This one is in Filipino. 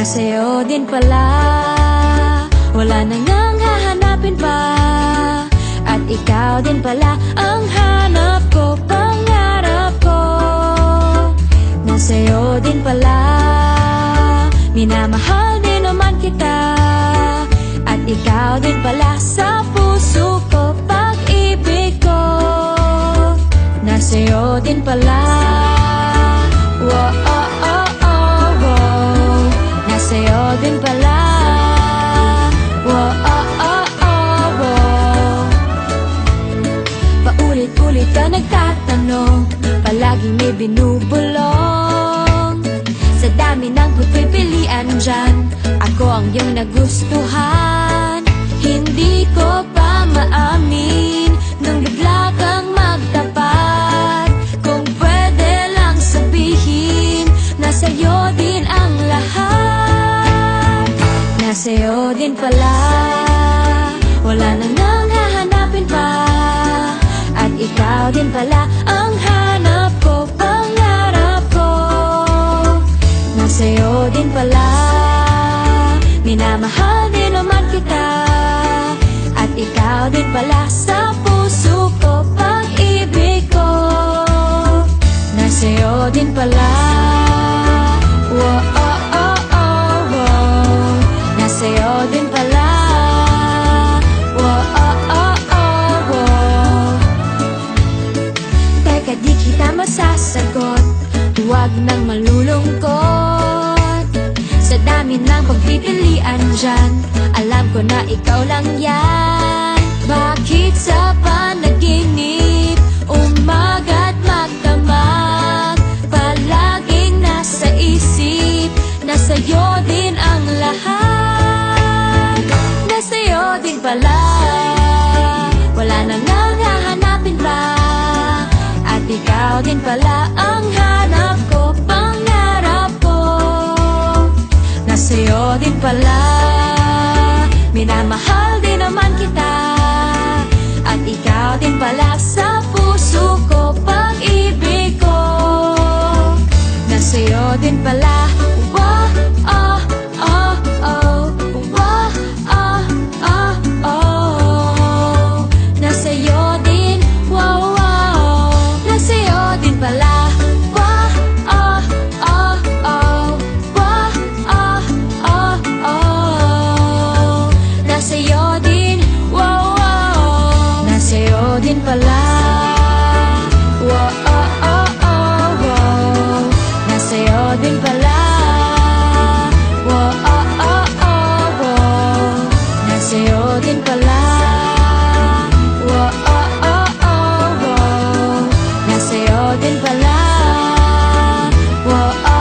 Nasa'yo din pala. Wala na ngang hahanapin pa. At ikaw din pala Ang hanap ko, pangarap ko. Nasa'yo din pala. Minamahal din naman kita. At ikaw din pala Sa puso ko, pag-ibig ko. Nasa'yo din pala binubulong. Sa dami ng pagpipilian dyan Ako ang iyong nagustuhan. Hindi ko pa maamin Nung bigla kang magtapat. Kung pwede lang sabihin Nasa'yo din ang lahat. Nasa'yo din pala. Wala na nang hahanapin pa. At ikaw din pala Nasa'yo din pala. Minamahal din naman kita. At ikaw din pala Sa puso ko, pag-ibig ko. Nasa'yo din pala. Wow, oh, oh, oh, wow. Nasa'yo din pala. Wow, oh, oh, oh, wow. Teka di kita masasagot. Huwag nang malulungkot Sa dami ng pagpipilian dyan. Alam ko na ikaw lang yan. Bakit sa panaginip Umaga't magdamag? Palaging nasa isip Nasa'yo din ang lahat. Nasa'yo din pala. Wala na ngang hahanapin pa. At ikaw din pala ang hanap din pala. Minamahal